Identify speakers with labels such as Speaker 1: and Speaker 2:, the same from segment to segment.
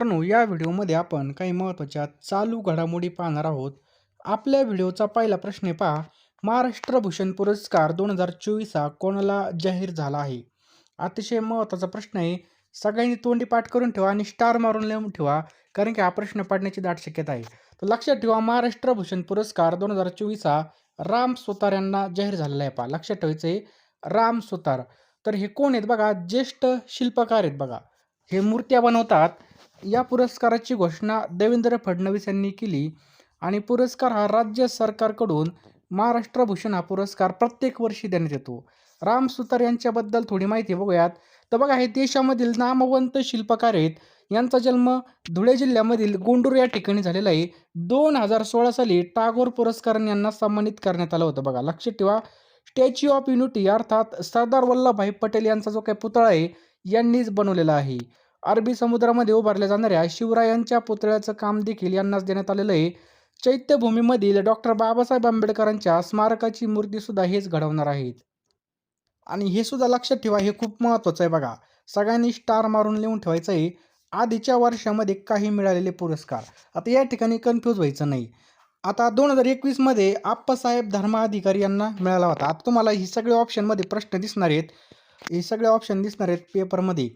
Speaker 1: मित्रांनो या व्हिडिओमध्ये आपण काही महत्त्वाच्या चालू घडामोडी पाहणार आहोत. आपल्या व्हिडिओचा पहिला प्रश्न पहा महाराष्ट्र भूषण पुरस्कार दोन हजार चोवीस हा कोणाला जाहीर झाला आहे? अतिशय महत्त्वाचा प्रश्न आहे. सगळ्यांनी तोंडी पाठ करून ठेवा आणि स्टार मारून लिहून ठेवा कारण की हा प्रश्न पडण्याची दाट शक्यता आहे. तर लक्षात ठेवा महाराष्ट्र भूषण पुरस्कार दोन हजार चोवीस हा राम सुतार यांना जाहीर झालेला आहे पहा. लक्षात ठेवायचं आहे राम सुतार. तर हे कोण आहेत बघा? ज्येष्ठ शिल्पकार आहेत बघा. हे मूर्त्या बनवतात. या पुरस्काराची घोषणा देवेंद्र फडणवीस यांनी केली आणि पुरस्कार हा राज्य सरकारकडून महाराष्ट्र भूषण हा पुरस्कार प्रत्येक वर्षी देण्यात येतो. राम सुतार यांच्याबद्दल थोडी माहिती बघूयात. तर बघा हे देशामधील नामवंत शिल्पकार आहेत. यांचा जन्म धुळे जिल्ह्यामधील गोंडूर या ठिकाणी झालेला आहे. दोन हजार सोळा साली टागोर पुरस्काराने यांना सन्मानित करण्यात आलं होतं बघा. लक्षात ठेवा स्टॅच्यू ऑफ युनिटी अर्थात सरदार वल्लभभाई पटेल यांचा जो काही पुतळा आहे यांनीच बनवलेला आहे. अरबी समुद्रामध्ये उभारल्या जाणाऱ्या शिवरायांच्या पुतळ्याचं काम देखील यांनाच देण्यात आलेलं आहे. चैत्यभूमीमधील डॉक्टर बाबासाहेब आंबेडकरांच्या स्मारकाची मूर्ती सुद्धा हेच घडवणार आहेत. आणि हे सुद्धा लक्षात ठेवा हे खूप महत्त्वाचं आहे बघा. सगळ्यांनी स्टार मारून लिहून ठेवायचं आहे. आधीच्या वर्षामध्ये काही मिळालेले पुरस्कार. आता या ठिकाणी कन्फ्यूज व्हायचं नाही. आता दोन हजार एकवीसमध्ये आप्पासाहेब धर्माधिकारी यांना मिळाला होता. आता तुम्हाला ही सगळे ऑप्शनमध्ये प्रश्न दिसणार आहेत. हे सगळे ऑप्शन दिसणार आहेत पेपरमध्ये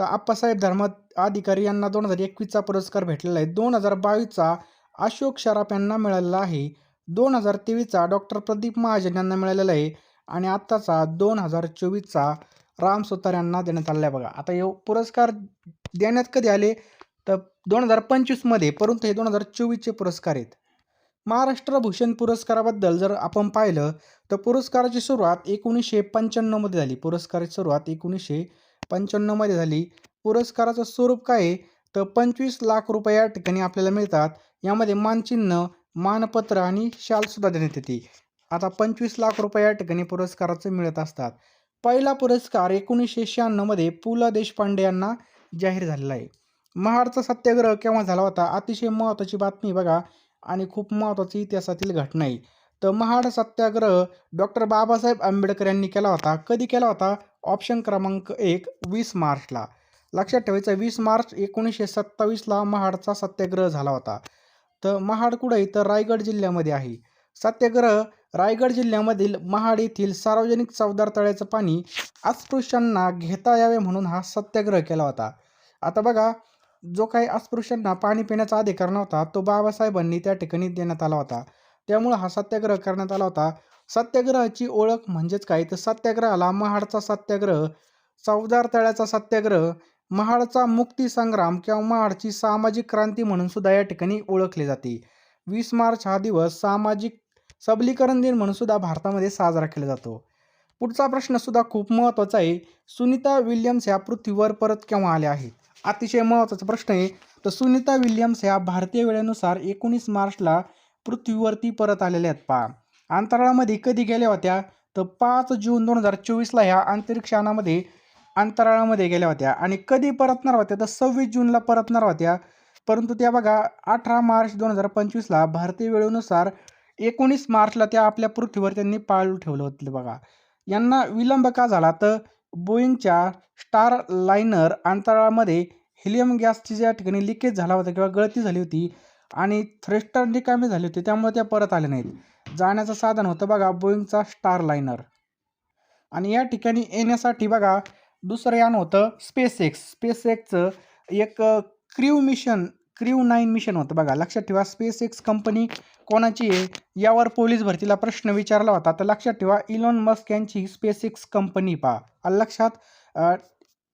Speaker 1: तर आप्पासाहेब धर्म अधिकारी यांना दोन हजार एकवीसचा पुरस्कार भेटलेला आहे. दोन हजार बावीसचा अशोक शराफ यांना मिळालेला आहे. दोन हजार तेवीसचा डॉक्टर प्रदीप महाजन यांना मिळालेला आहे. आणि आत्ताचा दोन हजार चोवीसचा राम सुतार यांना देण्यात आलेला आहे बघा. आता हे पुरस्कार देण्यात कधी आले? तर दोन हजार पंचवीसमध्ये परंतु हे दोन हजार चोवीसचे पुरस्कार आहेत. महाराष्ट्र भूषण पुरस्काराबद्दल जर आपण पाहिलं तर पुरस्काराची सुरुवात एकोणीसशे पंच्याण्णवमध्ये झाली. पुरस्काराची सुरुवात एकोणीसशे पंच्याण्णवमध्ये झाली. पुरस्काराचं स्वरूप काय आहे? तर पंचवीस लाख रुपये या ठिकाणी आपल्याला मिळतात. यामध्ये मानचिन्ह मानपत्र आणि शालसुद्धा देण्यात येते. आता पंचवीस लाख रुपये या ठिकाणी पुरस्काराचं मिळत असतात. पहिला पुरस्कार एकोणीसशे शहाण्णवमध्ये पु ल देशपांडे यांना जाहीर झालेला आहे. महाडचा सत्याग्रह केव्हा झाला होता? अतिशय महत्त्वाची बातमी बघा. आणि खूप महत्त्वाची इतिहासातील घटना आहे. तर महाड सत्याग्रह डॉक्टर बाबासाहेब आंबेडकर यांनी केला होता. कधी केला होता? ऑप्शन क्रमांक एक वीस मार्चला. लक्षात ठेवायचं वीस मार्च एकोणीसशे सत्तावीसला महाडचा सत्याग्रह झाला होता. तर महाड कुठं तर रायगड जिल्ह्यामध्ये आहे. सत्याग्रह रायगड जिल्ह्यामधील महाड येथील सार्वजनिक चवदार तळ्याचं पाणी अस्पृश्यांना घेता यावे म्हणून हा सत्याग्रह केला होता. आता बघा जो काही अस्पृश्यांना पाणी पिण्याचा अधिकार नव्हता तो बाबासाहेबांनी त्या ठिकाणी देण्यात आला होता. त्यामुळं हा सत्याग्रह करण्यात आला होता. सत्याग्रहाची ओळख म्हणजेच काय? तर सत्याग्रहाला महाडचा सत्याग्रह चौदार तळ्याचा सत्याग्रह महाडचा मुक्ती संग्राम किंवा महाडची सामाजिक क्रांती म्हणून सुद्धा या ठिकाणी ओळखले जाते. वीस मार्च हा दिवस सामाजिक सबलीकरण दिन म्हणून सुद्धा भारतामध्ये साजरा केला जातो. पुढचा प्रश्न सुद्धा खूप महत्त्वाचा आहे. सुनीता विल्यम्स ह्या पृथ्वीवर परत केव्हा आल्या आहेत? अतिशय महत्त्वाचा प्रश्न आहे. तर सुनीता विल्यम्स ह्या भारतीय वेळेनुसार एकोणीस मार्चला पृथ्वीवरती परत आलेल्या आहेत पहा. अंतराळामध्ये कधी गेल्या होत्या? तर पाच जून दोन हजार चोवीसला ह्या अंतरिक्षयानामध्ये अंतराळामध्ये गेल्या होत्या. आणि कधी परतणार होत्या? तर सव्वीस जूनला परतणार होत्या. परंतु त्या बघा अठरा मार्च दोन हजार पंचवीसला भारतीय वेळेनुसार एकोणीस मार्चला त्या आपल्या पृथ्वीवर त्यांनी पाळू ठेवलं होतं बघा. यांना विलंब का झाला? तर बोईंगच्या स्टार लायनर अंतराळामध्ये हिलियम गॅसची ज्या ठिकाणी लिकेज झाला होता किंवा गळती झाली होती आणि थ्रेस्टर निकामी झाली होती त्यामुळे त्या परत आल्या नाहीत. जाण्याचं साधन होतं बघा बोईंगचा स्टार लायनर आणि या ठिकाणी येण्यासाठी बघा दुसरं यान होतं स्पेस एक्स स्पेस एक्सचं एक crew mission crew nine mission होतं बघा. लक्षात ठेवा स्पेस एक्स कंपनी कोणाची आहे? यावर पोलीस भरतीला प्रश्न विचारला होता. तर लक्षात ठेवा इलॉन मस्क यांची स्पेस एक्स कंपनी पहा लक्षात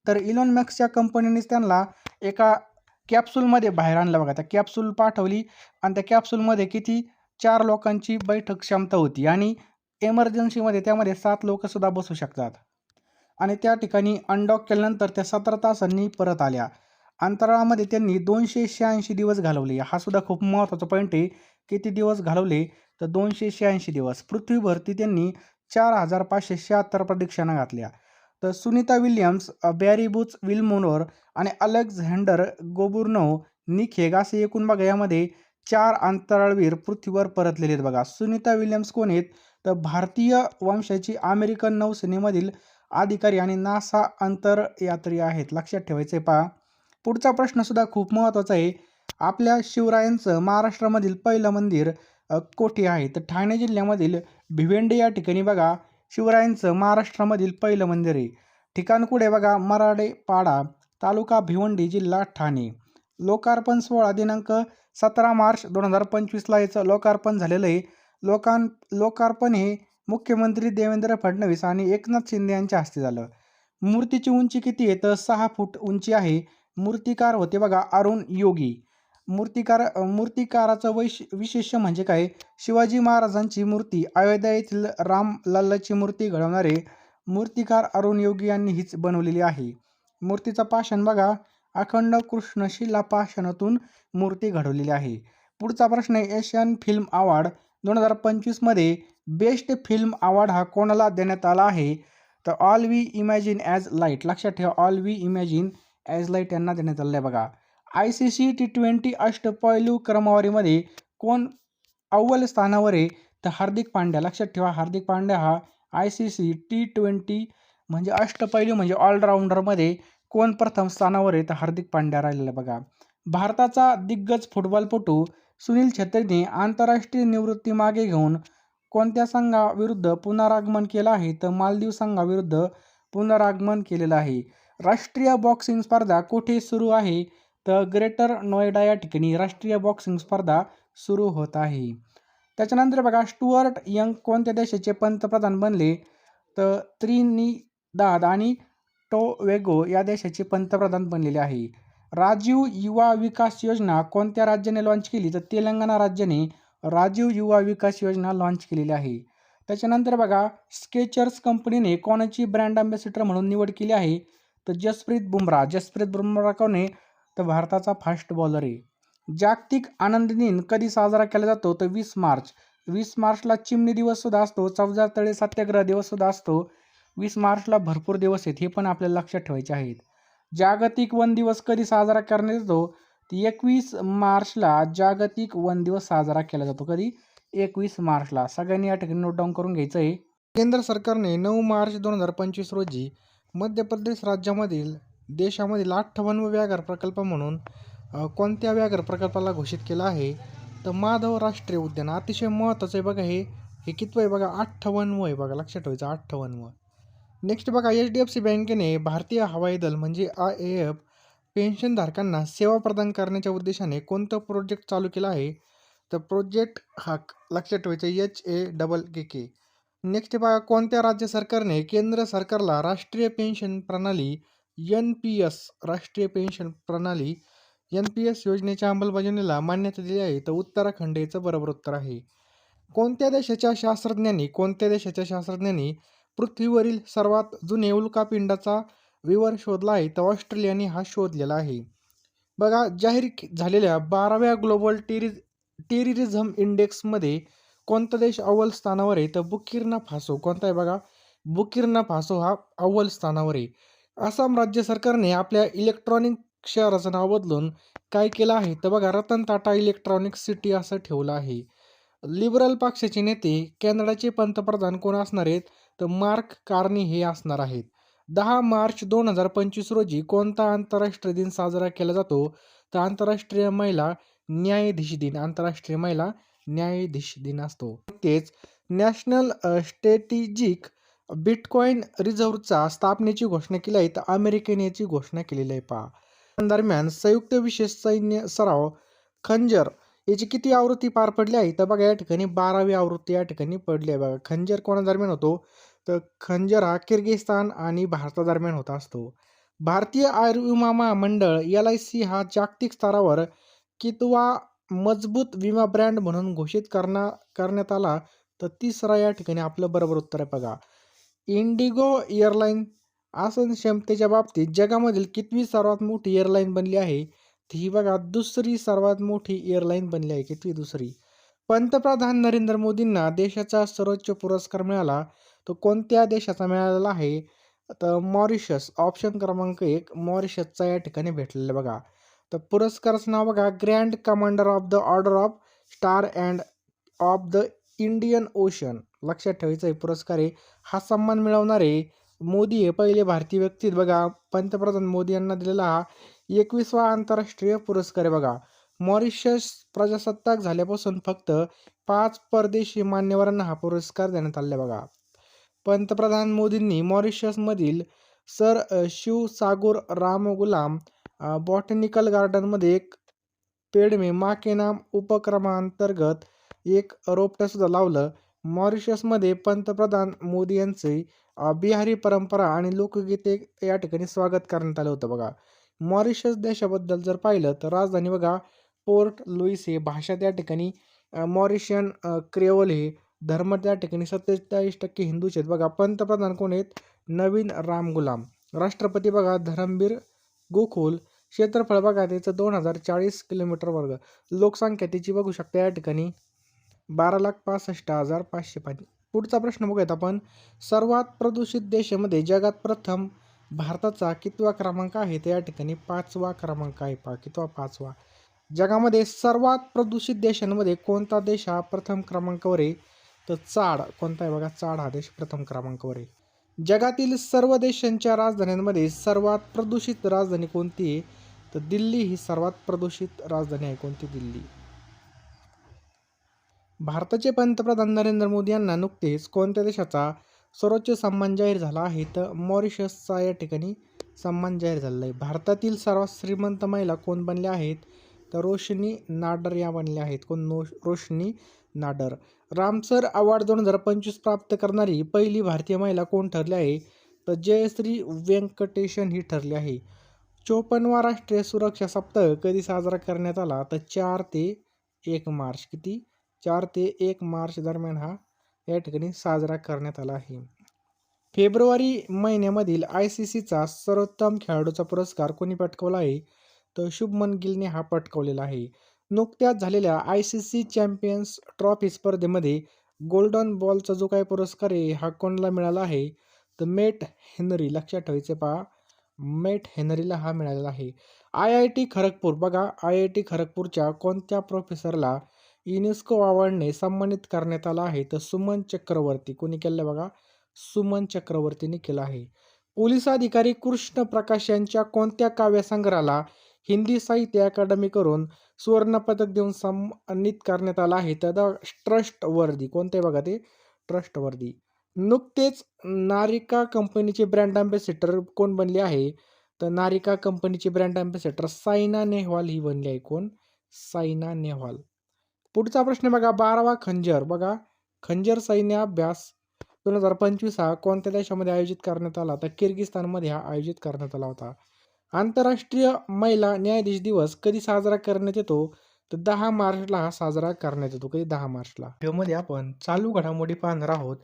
Speaker 1: तर इलॉन मस्कच्या कंपनीनेच त्यांना एका कॅप्सूलमध्ये बाहेर आणलं बघा. त्या कॅप्सूल पाठवली आणि त्या कॅप्सूलमध्ये किती चार लोकांची बैठक क्षमता होती आणि एमर्जन्सीमध्ये त्यामध्ये सात लोकंसुद्धा बसू शकतात. आणि त्या ठिकाणी अनडॉक केल्यानंतर त्या सतरा तासांनी परत आल्या. अंतराळामध्ये त्यांनी दोनशे शहाऐंशी दिवस घालवले. हा सुद्धा खूप महत्त्वाचा पॉईंट आहे. किती दिवस घालवले? तर दोनशे शहाऐंशी दिवस. पृथ्वीवरती त्यांनी चार हजार पाचशे शहात्तर प्रदक्षिणा घातल्या. तर सुनीता विल्यम्स बॅरीबुच विल्मोनोर आणि अलेक्झांडर गोबुर्नो निखेग असे एकूण बघा यामध्ये चार अंतराळवीर पृथ्वीवर परतलेले आहेत बघा. सुनीता विल्यम्स कोण आहेत? तर भारतीय वंशाची अमेरिकन नौसेनेमधील अधिकारी आणि नासा अंतरयात्री आहेत. लक्षात ठेवायचे पहा. पुढचा प्रश्न सुद्धा खूप महत्त्वाचा आहे. आपल्या शिवरायांचं महाराष्ट्रामधील पहिलं मंदिर कोठे आहे? तर ठाणे जिल्ह्यामधील भिवेंडे या ठिकाणी बघा. शिवरायांचं महाराष्ट्रामधील पहिलं मंदिर आहे. ठिकाण कुठे बघा? मराडेपाडा तालुका भिवंडी जिल्हा ठाणे. लोकार्पण सोहळा दिनांक सतरा मार्च दोन हजार पंचवीसला याचं लोकार्पण झालेलं आहे लोकां लोकार्पण हे मुख्यमंत्री देवेंद्र फडणवीस आणि एकनाथ शिंदे यांच्या हस्ते झालं. मूर्तीची उंची किती आहे? तर सहा फूट उंची आहे. मूर्तिकार होते बघा अरुण योगी. मूर्तिकार मूर्तिकाराचं वैश विशेष म्हणजे काय? शिवाजी महाराजांची मूर्ती अयोध्या येथील राम लल्लाची मूर्ती घडवणारे मूर्तिकार अरुण योगी यांनी हीच बनवलेली आहे. मूर्तीचा पाषाण बघा. अखंड कृष्णशिला पाषाणातून मूर्ती घडवलेली आहे. पुढचा प्रश्न आहे एशियन फिल्म अवॉर्ड दोन हजार पंचवीसमध्ये बेस्ट फिल्म अवॉर्ड हा कोणाला देण्यात आला आहे? तर all we imagine as light. लक्षात ठेवा all we imagine as light यांना देण्यात आलं आहे बघा. I C C T twenty अष्टपैलू क्रमवारीमध्ये कोण अव्वल स्थानावर आहे? तर हार्दिक पांड्या. लक्षात ठेवा हार्दिक पांड्या हा I C C T twenty म्हणजे अष्टपैलू म्हणजे ऑलराऊंडरमध्ये कोण प्रथम स्थानावर आहे तर हार्दिक पांड्या राहिलेला आहे बघा. भारताचा दिग्गज फुटबॉलपटू सुनील छेत्रीने आंतरराष्ट्रीय निवृत्ती मागे घेऊन कोणत्या संघाविरुद्ध पुनरागमन केलं आहे? तर मालदीव संघाविरुद्ध पुनरागमन केलेलं आहे. राष्ट्रीय बॉक्सिंग स्पर्धा कुठे सुरू आहे? तर ग्रेटर नोएडा या ठिकाणी राष्ट्रीय बॉक्सिंग स्पर्धा सुरू होत आहे. त्याच्यानंतर बघा स्टुअर्ट यंग कोणत्या देशाचे पंतप्रधान बनले? तर त्रिनिदाद आणि टोवेगो या देशाचे पंतप्रधान बनलेले आहे. राजीव युवा विकास योजना कोणत्या राज्याने लॉन्च केली? तर तेलंगणा राज्याने राजीव युवा विकास योजना लॉन्च केलेली आहे. त्याच्यानंतर बघा स्केचर्स कंपनीने कोणाची ब्रँड अँबॅसिडर म्हणून निवड केली आहे? तर जसप्रीत बुमराह. जसप्रीत बुमरा कोणे तर भारताचा फास्ट बॉलर आहे. जागतिक आनंद दिन कधी साजरा केला जातो? तर वीस मार्च. वीस मार्चला चिमणी दिवस सुद्धा असतो. चौदा तळे सत्याग्रह दिवस सुद्धा असतो. वीस मार्चला भरपूर दिवस आहेत हे पण आपल्याला लक्षात ठेवायचे आहेत. जागतिक वन दिवस कधी साजरा करण्यात येतो? एकवीस मार्चला जागतिक वन दिवस साजरा केला जातो कधी? एकवीस मार्चला. सगळ्यांनी या ठिकाणी नोट डाऊन करून घ्यायचं आहे. केंद्र सरकारने नऊ मार्च दोन हजार पंचवीस रोजी मध्य प्रदेश राज्यामधील देशामधील अठ्ठावन्न व्याघ्र प्रकल्प म्हणून कोणत्या व्याघ्र प्रकल्पाला घोषित केला आहे? तर माधव राष्ट्रीय उद्यान अतिशय महत्त्वाचं आहे बघा हे. हे कितवं आहे बघा? अठ्ठावन्न आहे बघा. लक्षात ठेवायचं अठ्ठावन्न नेक्स्ट बघा एच डी एफ सी बँकेने भारतीय हवाई दल म्हणजे आय ए एफ पेन्शनधारकांना सेवा प्रदान करण्याच्या उद्देशाने कोणतं प्रोजेक्ट चालू केलं आहे? तर प्रोजेक्ट हा लक्षात ठेवायचं H A double K K next बघा कोणत्या राज्य सरकारने केंद्र सरकारला राष्ट्रीय पेन्शन प्रणाली एन पी एस राष्ट्रीय पेन्शन प्रणाली एन पी एस योजनेच्या अंमलबजावणीला मान्यता दिली आहे तर उत्तराखंड याचं बरोबर उत्तर आहे. कोणत्या देशाच्या शास्त्रज्ञांनी कोणत्या देशाच्या शास्त्रज्ञांनी पृथ्वीवरील सर्वात जुने उल्कापिंडाचा विवर शोधला आहे तर ऑस्ट्रेलियाने हा शोधलेला आहे. बघा जाहीर झालेल्या बाराव्या ग्लोबल टेरि टेरिरिझम इंडेक्समध्ये कोणता देश अव्वल स्थानावर आहे? तर बुकिर्ना फासो. कोणता आहे बघा? बुकिर्ना फासो हा अव्वल स्थानावर आहे. आसाम राज्य सरकारने आपल्या इलेक्ट्रॉनिक शहराचं नाव बदलून काय केलं आहे? तर बघा रतन टाटा इलेक्ट्रॉनिक सिटी असं ठेवलं आहे. लिबरल पक्षाचे नेते कॅनडाचे पंतप्रधान कोण असणार आहेत? तर मार्क कार्नी हे असणार आहेत. दहा मार्च दोन हजार पंचवीस रोजी कोणता आंतरराष्ट्रीय दिन साजरा केला जातो? तर आंतरराष्ट्रीय महिला न्यायाधीश दिन आंतरराष्ट्रीय महिला न्यायाधीश दिन असतो. तेच नॅशनल स्ट्रॅटेजिक बिटकॉईन रिझर्व्हचा स्थापनेची घोषणा केली आहे. तर अमेरिकेने याची घोषणा केलेली आहे. पहा. दरम्यान संयुक्त विशेष सैन्य सराव खंजर याची किती आवृत्ती पार पडली आहे? तर बघा या ठिकाणी बारावी आवृत्ती या ठिकाणी पडली आहे बघा. खंजर कोणादरम्यान होतो? तर खंजर हा किर्गिस्तान आणि भारतादरम्यान होत असतो. भारतीय आयुर्विमा महामंडळ एल आय सी हा जागतिक स्तरावर कितवा मजबूत विमा ब्रँड म्हणून घोषित करणार करण्यात आला. तर तिसरा या ठिकाणी आपलं बरोबर उत्तर आहे बघा. इंडिगो एअरलाईन आसन क्षमतेच्या बाबतीत जगामधील कितवी सर्वात मोठी एअरलाईन बनली आहे? ही बघा दुसरी सर्वात मोठी एअरलाईन बनली आहे कितवी दुसरी. पंतप्रधान नरेंद्र मोदींना देशाचा सर्वोच्च पुरस्कार मिळाला. तो कोणत्या देशाचा मिळालेला आहे? तर मॉरिशस ऑप्शन क्रमांक एक मॉरिशसचा या ठिकाणी भेटलेला बघा. तर पुरस्काराचं नाव बघा grand commander of the order of star and of the Indian Ocean लक्षात ठेवायचं आहे पुरस्कार आहे. हा सन्मान मिळवणारे मोदी हे पहिले भारतीय व्यक्ती बघा. पंतप्रधान मोदी यांना दिलेला हा एकवीसवा आंतरराष्ट्रीय पुरस्कार आहे बघा. मॉरिशस प्रजासत्ताक झाल्यापासून फक्त पाच परदेशी मान्यवरांना हा पुरस्कार देण्यात आला बघा. पंतप्रधान मोदींनी मॉरिशसमधील सर शिवसागोर रामगुलाम बॉटनिकल गार्डनमध्ये एक पेड में के नाम उपक्रमांतर्गत एक रोपटंसुद्धा लावलं. मॉरिशसमध्ये पंतप्रधान मोदी यांचे बिहारी परंपरा आणि लोकगीते या ठिकाणी स्वागत करण्यात आलं होतं बघा. मॉरिशस देशाबद्दल जर पाहिलं तर राजधानी बघा पोर्ट लुईस हे भाषा त्या ठिकाणी मॉरिशियन क्रेओल हे धर्म त्या ठिकाणी सत्तेचाळीस टक्के हिंदूचे आहेत. बघा पंतप्रधान कोण आहेत? नवीन राम गुलाम. राष्ट्रपती बघा धरमबीर गोकुल क्षेत्रफळ बघा त्याचं दोन हजार चाळीस किलोमीटर वर्ग. लोकसंख्या त्याची बघू शकता या ठिकाणी बारा लाख पासष्ट हजार पाचशे पाच. पुढचा प्रश्न बघूयात आपण. सर्वात प्रदूषित देशामध्ये जगात प्रथम भारताचा कितवा क्रमांक आहे? त्या ठिकाणी पाचवा क्रमांक आहे पा कितवा पाचवा? जगामध्ये सर्वात प्रदूषित देशांमध्ये कोणता देश हा प्रथम क्रमांकावर आहे? तर चाड. कोणता आहे बघा? चाड हा देश प्रथम क्रमांकावर आहे. जगातील सर्व देशांच्या राजधान्यांमध्ये सर्वात प्रदूषित राजधानी कोणती आहे? तर दिल्ली ही सर्वात प्रदूषित राजधानी आहे. कोणती? दिल्ली. भारताचे पंतप्रधान नरेंद्र मोदी यांना नुकतेच कोणत्या देशाचा सर्वोच्च सन्मान जाहीर झाला आहे. तर मॉरिशसचा या ठिकाणी सन्मान जाहीर झालेला आहे. भारतातील सर्वात श्रीमंत महिला कोण बनल्या आहेत? तर रोशनी नाडर या बनल्या आहेत. कोण? नो रोशनी नाडर. रामसर अवॉर्ड दोन हजार पंचवीस प्राप्त करणारी पहिली भारतीय महिला कोण ठरली आहे? तर जयश्री व्यंकटेशन ही ठरली आहे. चोपन्नवा राष्ट्रीय सुरक्षा सप्ताह कधी साजरा करण्यात आला? तर चार ते एक मार्च. किती? चार ते एक मार्च दरम्यान हा या ठिकाणी साजरा करण्यात आला आहे. फेब्रुवारी महिन्यामधील आय सी सीचा सर्वोत्तम खेळाडूचा पुरस्कार कोणी पटकावला आहे? तर शुभमन गिलने हा पटकावलेला आहे. नुकत्याच झालेल्या I C C champions trophy स्पर्धेमध्ये गोल्डन बॉलचा जो काही पुरस्कार आहे हा कोणाला मिळाला आहे? तर मेट हेनरी लक्षात ठेवायचे पहा. मेट हेनरीला हा मिळालेला आहे. आय आय टी खरगपूर बघा आय आय टी खरगपूरच्या कोणत्या प्रोफेसरला युनेस्को अवॉर्डने सन्मानित करण्यात आला आहे. तर सुमन चक्रवर्ती कोणी केलं बघा? सुमन चक्रवर्तीने केलं आहे. पोलीस अधिकारी कृष्ण प्रकाश यांच्या कोणत्या काव्यसंग्रहाला हिंदी साहित्य अकादमी करून सुवर्णपदक देऊन सन्मानित करण्यात आला आहे? तर द ट्रस्ट वर्दी कोणते बघा ते? ट्रस्ट वर्दी नुकतेच नारिका कंपनीचे ब्रँड अँबॅसेडर कोण बनले आहे? तर नारिका कंपनीची ब्रँड अँबॅसेडर सायना नेहवाल ही बनली आहे. कोण? सायना नेहवाल. पुढचा प्रश्न बघा बारावा खंजर. बघा खंजर सैन्य अभ्यास दोन हजार पंचवीस हा कोणत्या देशामध्ये आयोजित करण्यात आला? तर किर्गिस्तानमध्ये हा आयोजित करण्यात आला होता. आंतरराष्ट्रीय महिला न्यायाधीश दिवस कधी साजरा करण्यात येतो? तर दहा मार्चला हा साजरा करण्यात येतो कधी दहा मार्चला. व्हिडिओमध्ये आपण चालू घडामोडी पाहणार आहोत.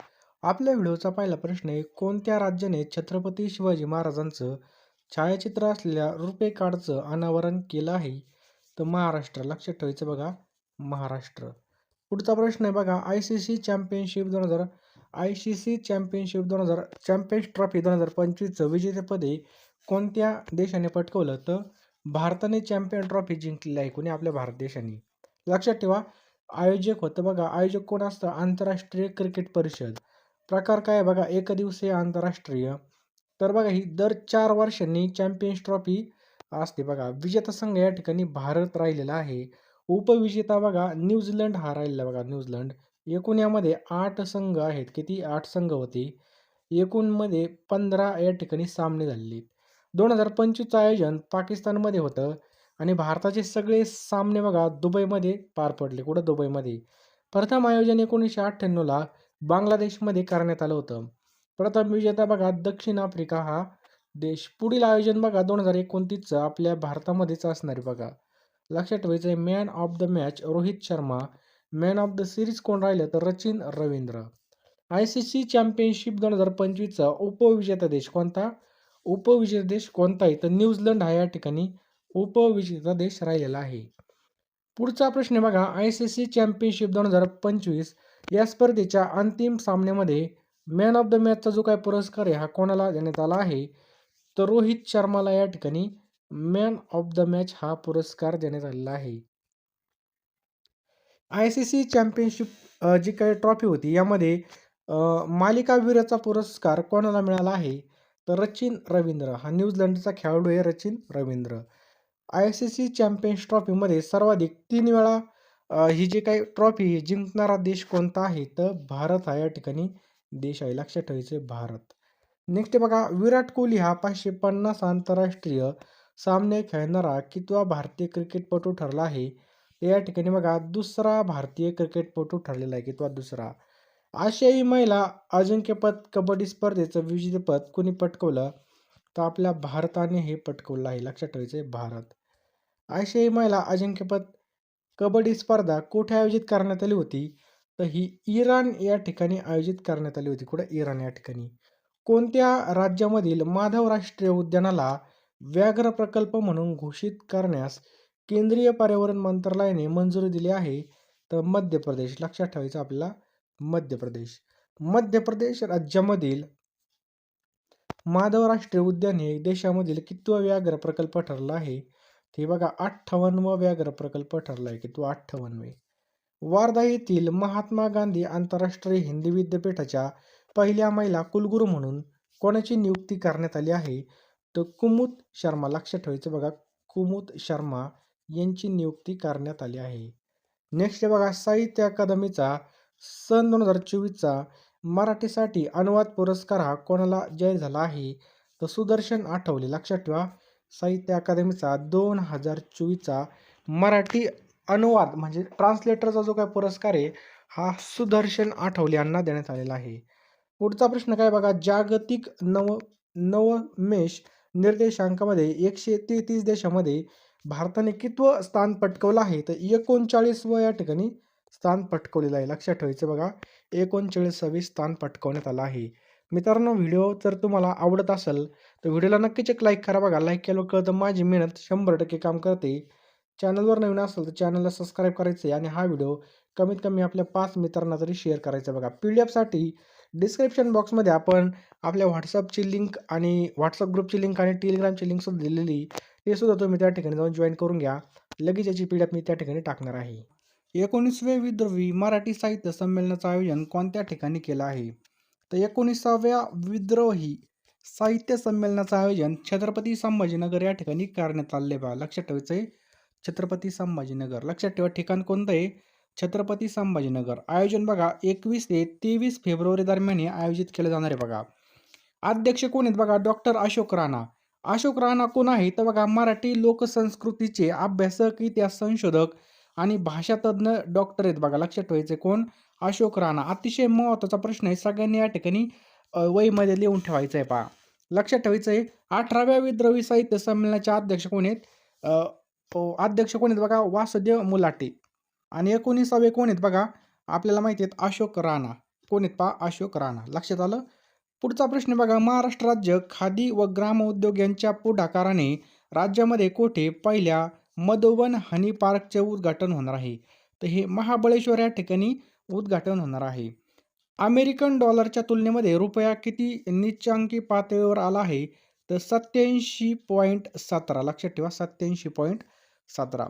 Speaker 1: आपल्या व्हिडिओचा पहिला प्रश्न आहे कोणत्या राज्याने छत्रपती शिवाजी महाराजांचं छायाचित्र असलेल्या रुपे कार्डचं अनावरण केलं आहे? तर महाराष्ट्र. लक्षात ठेवायचं बघा. महाराष्ट्र. पुढचा प्रश्न आहे बघा आय सी सी चॅम्पियनशिप दोन हजार आय सी सी चॅम्पियनशिप दोन हजार चॅम्पियन्स ट्रॉफी दोन हजार पंचवीसचं विजेतेपदे कोणत्या देशाने पटकवलं? तर भारताने चॅम्पियन ट्रॉफी जिंकलेली आहे कोणी? आपल्या भारत देशाने. लक्षात ठेवा आयोजक होतं बघा. आयोजक कोण असतं? आंतरराष्ट्रीय क्रिकेट परिषद. प्रकार काय आहे बघा? एकदिवसीय आंतरराष्ट्रीय. तर बघा ही दर चार वर्षांनी चॅम्पियन्स ट्रॉफी असते बघा. विजेता संघ या ठिकाणी भारत राहिलेला आहे. उपविजेता बघा न्यूझीलंड हा राहिलेला बघा न्यूझीलंड. एकूण यामध्ये आठ संघ आहेत. किती? आठ संघ होते. एकूणमध्ये पंधरा या ठिकाणी सामने झालेले दोन हजार पंचवीसचं आयोजन पाकिस्तानमध्ये होतं आणि भारताचे सगळे सामने बघा दुबईमध्ये पार पडले. कुठं? दुबईमध्ये. प्रथम आयोजन एकोणीसशे अठ्ठ्याण्णवला बांगलादेशमध्ये करण्यात आलं होतं. प्रथम विजेता बघा दक्षिण आफ्रिका हा देश. पुढील आयोजन बघा दोन हजार एकोणतीसचं आपल्या भारतामध्येच असणार बघा. लक्षात ठेवायचं आहे man of the match Rohit Sharma man of the series कोण राहिलं तर Rachin Ravindra. I C C championship दोन हजार पंचवीसचा उपविजेता देश कोणता? उपविजेता देश कोणता आहे तर न्यूझीलंड हा या ठिकाणी उपविजेता देश राहिलेला आहे. पुढचा प्रश्न बघा आय सी सी चॅम्पियनशिप दोन हजार पंचवीस या स्पर्धेच्या अंतिम सामन्यामध्ये मॅन ऑफ द मॅचचा जो काय पुरस्कार आहे हा कोणाला देण्यात आला आहे? तर रोहित शर्माला या ठिकाणी मॅन ऑफ द मॅच हा पुरस्कार देण्यात आलेला आहे. आय सी सी चॅम्पियनशिप जी काही ट्रॉफी होती यामध्ये मालिकावीराचा पुरस्कार कोणाला मिळाला आहे? तर रचिन रवींद्र. हा न्यूझीलंडचा खेळाडू आहे Rachin Ravindra. I C C champions ट्रॉफीमध्ये सर्वाधिक तीन वेळा ही जी काही ट्रॉफी जिंकणारा देश कोणता आहे? तर भारत हा या ठिकाणी देश आहे लक्षात ठेवायचे भारत. नेक्स्ट बघा विराट कोहली हा पाचशे पन्नास आंतरराष्ट्रीय सामने खेळणारा कितवा भारतीय क्रिकेटपटू ठरला आहे? तर या ठिकाणी बघा दुसरा भारतीय क्रिकेटपटू ठरलेला आहे कितवा दुसरा? आशियाई महिला अजिंक्यपद कबड्डी स्पर्धेचं विजेतेपद कोणी पटकवलं? तर आपल्या भारताने हे पटकवलं आहे लक्षात ठेवायचं आहे भारत. आशियाई महिला अजिंक्यपद कबड्डी स्पर्धा कुठे आयोजित करण्यात आली होती? तर ही इराण या ठिकाणी आयोजित करण्यात आली होती. कुठं? इराण या ठिकाणी. कोणत्या राज्यामधील माधव राष्ट्रीय उद्यानाला व्याघ्र प्रकल्प म्हणून घोषित करण्यास केंद्रीय पर्यावरण मंत्रालयाने मंजुरी दिली आहे. तर मध्य प्रदेश लक्षात ठेवायचं आपल्याला मध्य प्रदेश. मध्य प्रदेश राज्यामधील माधव राष्ट्रीय उद्यान हे देशामधील कितवा व्याघ्र प्रकल्प ठरला आहे? ते बघा अठ्ठावन्नवा व्याघ्र प्रकल्प ठरला आहे कितवा? अठ्ठावन्नवे. वारदा येथील महात्मा गांधी आंतरराष्ट्रीय हिंदी विद्यापीठाच्या पहिल्या महिला कुलगुरू म्हणून कोणाची नियुक्ती करण्यात आली आहे? तर कुमुद शर्मा लक्षात ठेवायचं बघा कुमुद शर्मा यांची नियुक्ती करण्यात आली आहे. नेक्स्ट बघा साहित्य अकादमीचा सन दोन हजार चोवीसचा मराठीसाठी अनुवाद पुरस्कार हा कोणाला जाहीर झाला आहे? तर सुदर्शन आठवले लक्षात ठेवा. साहित्य अकादमीचा दोन हजार चोवीसचा मराठी अनुवाद म्हणजे ट्रान्सलेटरचा जो काय पुरस्कार आहे हा सुदर्शन आठवले यांना देण्यात आलेला आहे. पुढचा प्रश्न काय बघा जागतिक नव नवमेश निर्देशांकामध्ये एकशे तेहतीस देशामध्ये भारताने कितवं स्थान पटकवलं आहे? तर एकोणचाळीसवं या ठिकाणी स्थान पटकवलेलं आहे. लक्षात ठेवायचं बघा एकोणचाळीसावे स्थान पटकवण्यात आलं आहे. मित्रांनो व्हिडिओ जर तुम्हाला आवडत असेल तर व्हिडिओला नक्कीच एक लाईक करा बघा. लाईक केलं कळतं माझी मेहनत शंभर टक्के काम करते. चॅनलवर नवीन असेल तर चॅनलला सबस्क्राईब करायचं आहे आणि हा व्हिडिओ कमीत कमी आपल्या पाच मित्रांना तरी शेअर करायचा बघा. पी डी एफसाठी डिस्क्रिप्शन बॉक्समध्ये आपण आपल्या व्हॉट्सअपची लिंक आणि व्हॉट्सअप ग्रुपची लिंक आणि टेलिग्रामची लिंकसुद्धा दिलेली ते सुद्धा तुम्ही त्या ठिकाणी जाऊन जॉईन करून घ्या. लगेच याची पी मी त्या ठिकाणी टाकणार आहे. एकोणीसवे विद्रोही मराठी साहित्य संमेलनाचं आयोजन कोणत्या ठिकाणी केलं आहे? तर एकोणीसाव्या विद्रोही साहित्य संमेलनाचं आयोजन छत्रपती संभाजीनगर या ठिकाणी करण्यात आले बा लक्षात ठेवायचं आहे छत्रपती संभाजीनगर. लक्षात ठेवा ठिकाण कोणतं आहे? छत्रपती संभाजीनगर. आयोजन बघा एकवीस ते तेवीस फेब्रुवारी दरम्यान हे आयोजित केलं जाणार आहे बघा. अध्यक्ष कोण आहेत बघा? डॉक्टर अशोक राणा. अशोक राणा कोण आहे? तर बघा मराठी लोकसंस्कृतीचे अभ्यासक इतिहास संशोधक आणि भाषातज्ञ डॉक्टर आहेत बघा. लक्षात ठेवायचे कोण? अशोक राणा. अतिशय महत्त्वाचा प्रश्न आहे. सगळ्यांनी या ठिकाणी वयमध्ये वहीमध्ये लिहून ठेवायचं आहे पहा. लक्षात ठेवायचं आहे अठराव्या विद्रोही साहित्य संमेलनाचे अध्यक्ष कोण आहेत? अध्यक्ष कोण आहेत बघा? वासुदेव मुलाटे. आणि एकोणीसावे कोण आहेत बघा आपल्याला माहिती आहेत अशोक राणा. कोण आहेत पहा? अशोक राणा. लक्षात आलं? पुढचा प्रश्न बघा. महाराष्ट्र राज्य खादी व ग्रामोद्योग यांच्या पुढाकाराने राज्यामध्ये कोठे पहिल्या मधुबन हनी पार्कचे उद्घाटन होणार आहे? तर हे महाबळेश्वर या ठिकाणी उद्घाटन होणार आहे. अमेरिकन डॉलरच्या तुलनेमध्ये रुपया किती निचांकी पातळीवर आला आहे? तर सत्याऐंशी पॉईंट सतरा. लक्षात ठेवा सत्याऐंशी पॉईंट सतरा.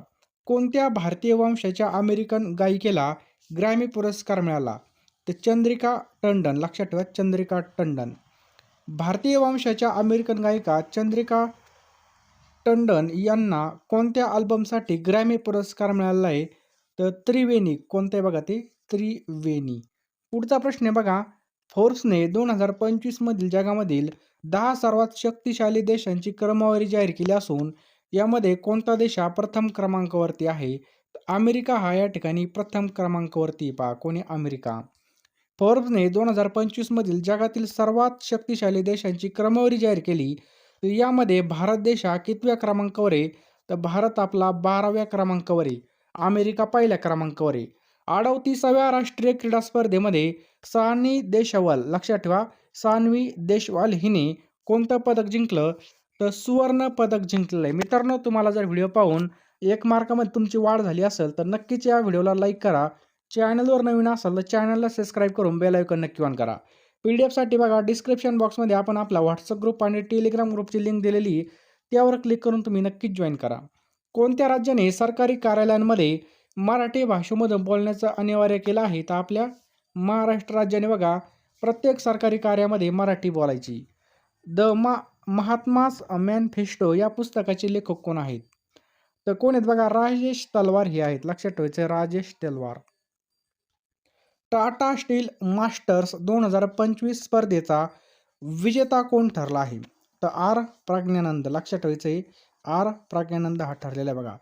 Speaker 1: कोणत्या भारतीय वंशाच्या अमेरिकन गायिकेला ग्रॅमी पुरस्कार मिळाला? तर चंद्रिका टंडन लक्षात ठेवा चंद्रिका टंडन. भारतीय वंशाच्या अमेरिकन गायिका चंद्रिका टंडन यांना कोणत्या अल्बमसाठी ग्रॅमी पुरस्कार मिळाला आहे? तर त्रिवेणी कोणतं बघा ते? त्रिवेणी. पुढचा प्रश्न आहे बघा. फोर्सने दोन हजार पंचवीसमधील जगामधील दहा सर्वात शक्तिशाली देशांची क्रमवारी जाहीर केली असून यामध्ये कोणता देश हा प्रथम क्रमांकावरती आहे? अमेरिका हा या ठिकाणी प्रथम क्रमांकावरती पहा. कोणी? अमेरिका. फोर्ब्सने दोन हजार पंचवीसमधील जगातील सर्वात शक्तिशाली देशांची क्रमवारी जाहीर केली. तर यामध्ये भारत देश हा कितव्या क्रमांकावर आहे? तर भारत आपला बाराव्या क्रमांकावर आहे. अमेरिका पहिल्या क्रमांकावर आहे. अडवतीसाव्या राष्ट्रीय क्रीडा स्पर्धेमध्ये सानवी देशवाल लक्षात ठेवा. सान्वी देशवाल हिने कोणतं पदक जिंकलं? तर सुवर्ण पदक जिंकलेलं आहे. मित्रांनो तुम्हाला जर व्हिडिओ पाहून एक मार्कामध्ये तुमची वाढ झाली असेल तर नक्कीच या व्हिडिओला लाईक करा. चॅनलवर नवीन असाल तर चॅनलला सबस्क्राईब करून बेल आयकॉन नक्की ऑन करा. पी डी एफसाठी बघा डिस्क्रिप्शन बॉक्समध्ये आपण आपला व्हॉट्सअप ग्रुप आणि टेलिग्राम ग्रुपची लिंक दिलेली त्यावर क्लिक करून तुम्ही नक्कीच जॉईन करा. कोणत्या राज्याने सरकारी कार्यालयांमध्ये मराठी भाषेमधून बोलण्याचं अनिवार्य केलं आहे? तर आपल्या महाराष्ट्र राज्याने बघा प्रत्येक सरकारी कार्यामध्ये मराठी बोलायची. द मा महात्मास मॅनफेस्टो या पुस्तकाचे लेखक कोण आहेत? तर कोण आहेत बघा राजेश तलवार हे आहेत. लक्षात ठेवायचं राजेश तलवार. टाटा स्टील मास्टर्स दोन हजार पंचवीस स्पर्धेचा विजेता कोण ठरला आहे? तर आर प्रज्ञानंद लक्षात ठेवायचं आहे आर प्रज्ञानंद हा ठरलेला आहे बघा.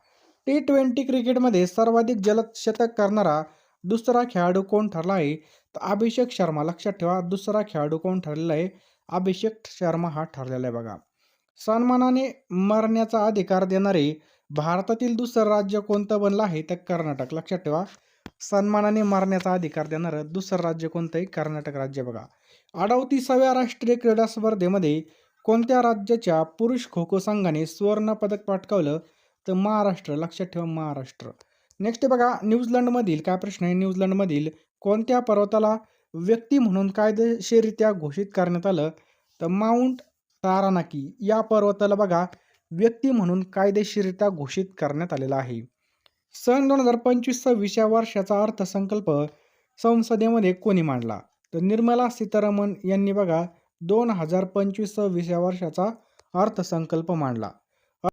Speaker 1: टी ट्वेंटी क्रिकेटमध्ये सर्वाधिक जलद शतक करणारा दुसरा खेळाडू कोण ठरला आहे? तर अभिषेक शर्मा लक्षात ठेवा दुसरा खेळाडू कोण ठरलेला आहे? अभिषेक शर्मा हा ठरलेला आहे बघा. सन्मानाने मरण्याचा अधिकार देणारे भारतातील दुसरं राज्य कोणतं बनलं आहे तर कर्नाटक. लक्षात ठेवा. सन्मानाने मारण्याचा अधिकार देणारं दुसरं राज्य कोणतं आहे कर्नाटक राज्य बघा. अडवतीसाव्या राष्ट्रीय क्रीडा स्पर्धेमध्ये कोणत्या राज्याच्या पुरुष खो खो संघाने सुवर्ण पदक पटकावलं? तर महाराष्ट्र. लक्षात ठेवा महाराष्ट्र. नेक्स्ट बघा न्यूझीलंडमधील काय प्रश्न आहे? न्यूझीलंडमधील कोणत्या पर्वताला व्यक्ती म्हणून कायदेशीररित्या घोषित करण्यात आलं तर माउंट तारानाकी या पर्वताला बघा व्यक्ती म्हणून कायदेशीररित्या घोषित करण्यात आलेला आहे. सन दोन हजार पंचवीस सव्वीसच्या वर्षाचा अर्थसंकल्प संसदेमध्ये कोणी मांडला? तर निर्मला सीतारामन यांनी बघा दोन हजार पंचवीस सव्वीस या वर्षाचा अर्थसंकल्प मांडला.